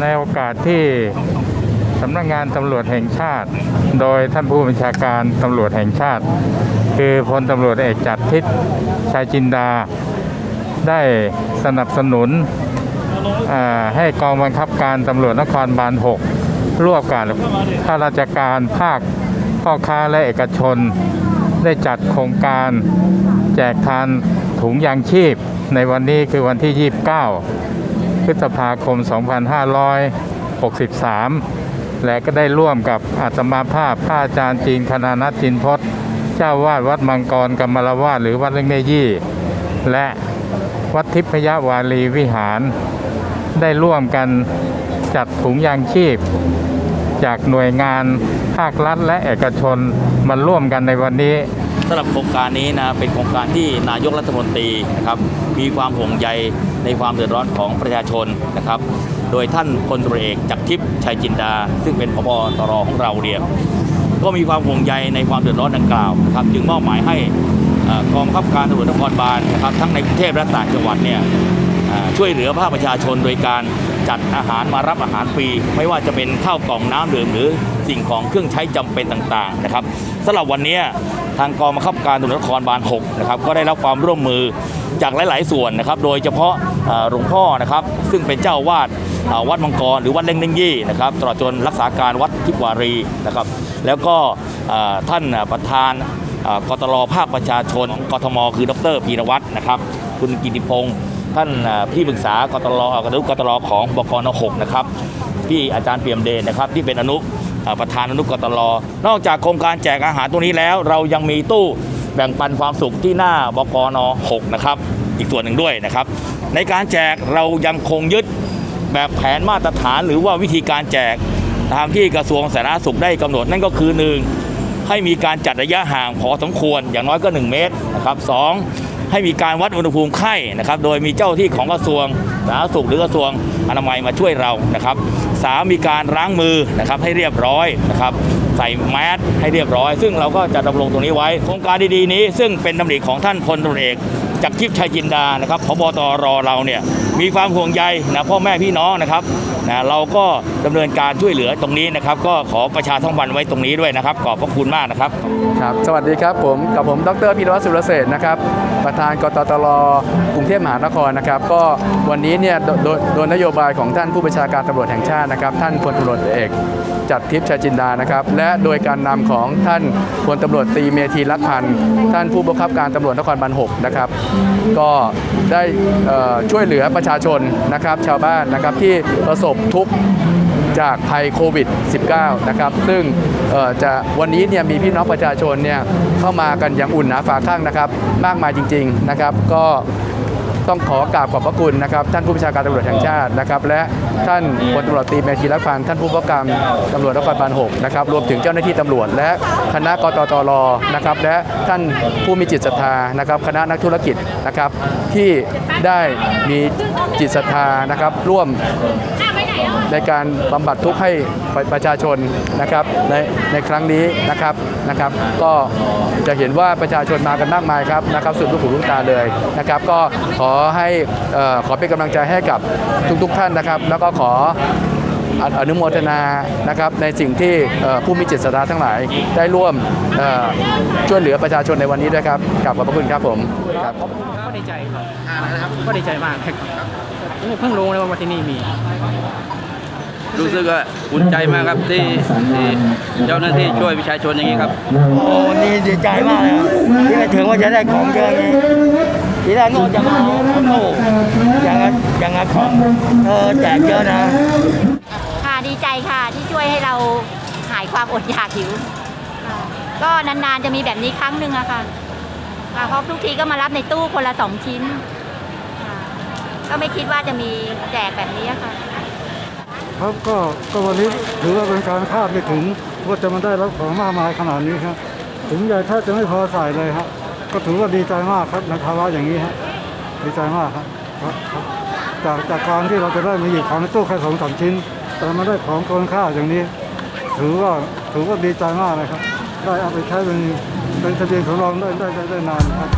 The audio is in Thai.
ในโอกาสที่สำนักงานตำรวจแห่งชาติ โดยท่านผู้บัญชาการตำรวจแห่งชาติ คือพลตำรวจเอกจัดทิศชัยจินดา ได้สนับสนุนให้กองบังคับการตำรวจนครบาล 6 ร่วมกับข้าราชการภาคพ่อค้าและเอกชน ได้จัดโครงการแจกทานถุงยางชีพ ในวันนี้คือวันที่ 29 พฤษภาคม 2563 และก็ได้ร่วมกับอาตมาภาพพระอาจารย์จีนคณานัทจินพศเจ้าวาดวัดมังกรกรรมรวาสหรือวัดเล็งเนยี่ และวัดทิพยวารีวิหาร ได้ร่วมกันจัดถุงยางชีพ จากหน่วยงานภาครัฐและเอกชนมาร่วมกันในวันนี้ สำหรับโครงการนี้นะเป็นโครงการที่นายกรัฐมนตรีนะครับมีความห่วงใยในความเดือดร้อนของประชาชนนะครับ โดยท่านพลตรเอกจักรทิพย์ชัยจินดา ซึ่งเป็นพบตรของเราเนี่ยกก็มีความห่วงใยในความเดือดร้อนดังกล่าวนะครับจึงมอบหมายให้กองบังคับการตำรวจนครบาลนะครับทั้งในกรุงเทพและต่างจังหวัดเนี่ยช่วยเหลือภาคประชาชนโดยการจัดอาหารมารับอาหารฟรีไม่ว่าจะเป็นข้าวกล่องน้ำดื่มหรือสิ่งของเครื่องใช้จำเป็นต่างๆนะครับสำหรับวันนี้ ทางกองบังคับการตำรวจนครบาล6นะครับก็ได้รับความร่วมมือจากหลาย ๆ ส่วนนะครับโดยเฉพาะหลวงพ่อนะครับซึ่งเป็นเจ้าวาดวัดมังกรหรือวัดเล่งเล่งยี่นะครับตลอดจนรักษาการวัดทิพวารีนะครับแล้วก็ท่านประธานกตลภาคประชาชนกทม คือดรพีรวัตรนะครับคุณกิติพงศ์ท่านพี่ปรึกษากตลกนุกตลของบกน6นะครับพี่อาจารย์เปี่ยมเดชนะครับที่เป็นอนุ ประธานอนุกตลนอกจากโครงการแจกอาหารตรงนี้แล้ว เรายังมีตู้แบ่งปันความสุขที่หน้าบกน6นะครับอีกส่วนหนึ่งด้วยนะครับ ในการแจกเรายังคงยึดแบบแผนมาตรฐานหรือว่าวิธีการแจกตามที่กระทรวงสาธารณสุขได้กำหนดนั่นก็คือหนึ่งให้มีการจัดระยะห่างพอสมควรอย่างน้อยก็ 1 เมตรนะครับสอง ให้มีการวัดอุณหภูมิไข้นะครับ โดยมีเจ้าที่ของกระทรวงสาธารณสุขหรือกระทรวงอนามัยมาช่วยเรานะครับสามมีการล้างมือนะครับให้เรียบร้อยนะครับใส่แมสให้เรียบร้อย ซึ่งเราก็จะดำรงตรงนี้ไว้โครงการดีๆนี้ ซึ่งเป็นดำริของท่านพลตำรวจเอก จากทิพย์ชัยจินดานะครับพบตรเราเนี่ยมีความห่วงใยนะพ่อแม่พี่น้องนะครับนะเราก็ดำเนินการช่วยเหลือตรงนี้นะครับ ก็ขอประชาสัมพันธ์ไว้ตรงนี้ด้วยนะครับ ขอบพระคุณมากนะครับครับ สวัสดีครับผมกับผมดรพีรวัตรสุรเศรษนะครับ ประธานกตตลกรุงเทพมหานครนะครับ ก็วันนี้เนี่ยโดยโดยนโยบายของท่านผู้บัญชาการตำรวจแห่งชาตินะครับ ท่านพลตำรวจเอกจัดทิพย์ชัยจินดานะครับ และโดยการนำของท่านพลตำรวจตีเมธีรักพันธ์ท่านผู้บังคับการตำรวจนครบาล6นะครับก็ได้ช่วยเหลือประชาชนนะครับชาวบ้านนะครับที่ประสบทุกข์จากภัยโควิด -19 นะครับ ซึ่งจะวันนี้เนี่ยมีพี่น้องประชาชนเนี่ยเข้ามากันอย่างอุ่นหนาฝาข้างนะครับ มากมายจริง ๆนะครับ ก็ ต้องขอกราบขอบพระคุณนะครับท่านผู้บัญชาการตำรวจแห่งชาตินะครับและท่านพลตำรวจตรีเมธีรักพันธ์ท่านผู้ประการตำรวจนครบาล6นะครับรวมถึงเจ้าหน้าที่ตำรวจ และคณะกตตรนะครับและท่านผู้มีจิตศรัทธานะครับคณะนักธุรกิจนะครับที่ได้มีจิตศรัทธานะครับร่วม ในการบำบัดทุกข์ให้ประชาชนนะครับในในครั้งนี้นะครับนะครับ ก็จะเห็นว่าประชาชนมากันมากมายครับนะครับสุดลูกหูลูกตาเลยนะครับ ก็ขอให้เอ่อขอเป็นกำลังใจให้กับทุก ๆทท่านนะครับ แล้วก็ขอออนุโมทนานะครับในสิ่งที่เอ่อผู้มีจิตศรัทธาทั้งหลายได้ร่วมเอ่อช่วยเหลือประชาชนในวันนี้ด้วยครับกราบขอบพระคุณครับผมครับก็ดีใจครับก็ดีใจมากครับ เพิ่งรู้เลยว่าที่นี่มี รู้สึกว่าอุ่นใจมากครับที่ที่เจ้าหน้าที่ช่วยประชาชนอย่างนี้ครับ โอ้วันนี้ดีใจมากเลยครับที่ไม่ถึงว่าจะได้ของเยอะนี้ทีแรกโน่จะมาเอาโน่อย่างนั้นอย่างนั้นของเออแจกเยอะนะค่ะดีใจค่ะที่ช่วยให้เราหายความอดอยากหิวค่ะก็นานๆจะมีแบบนี้ครั้งหนึ่งอะค่ะค่ะเพราะทุกทีก็มารับในตู้คนละสองชิ้นค่ะ ก็ไม่คิดว่าจะมีแจกแบบนี้ค่ะ ครับก็ก็วันนี้ถือว่าเป็นการคาดไม่ถึงว่าจะมาได้รับของมากมายขนาดนี้ครับถึงใหญ่ถ้าจะไม่พอใส่เลยครับก็ถือว่าดีใจมากครับในภาวะอย่างนี้ครับดีใจมากครับครับ จากจากการที่เราจะได้มาหยิบของในตู้แค่สองสามชิ้น แต่มาได้ของเกินค่าอย่างนี้ ถือว่าถือว่าดีใจมากเลยครับ ได้เอาไปใช้เป็นเป็นทะเบียนสำรองได้ได้ได้ได้นานครับ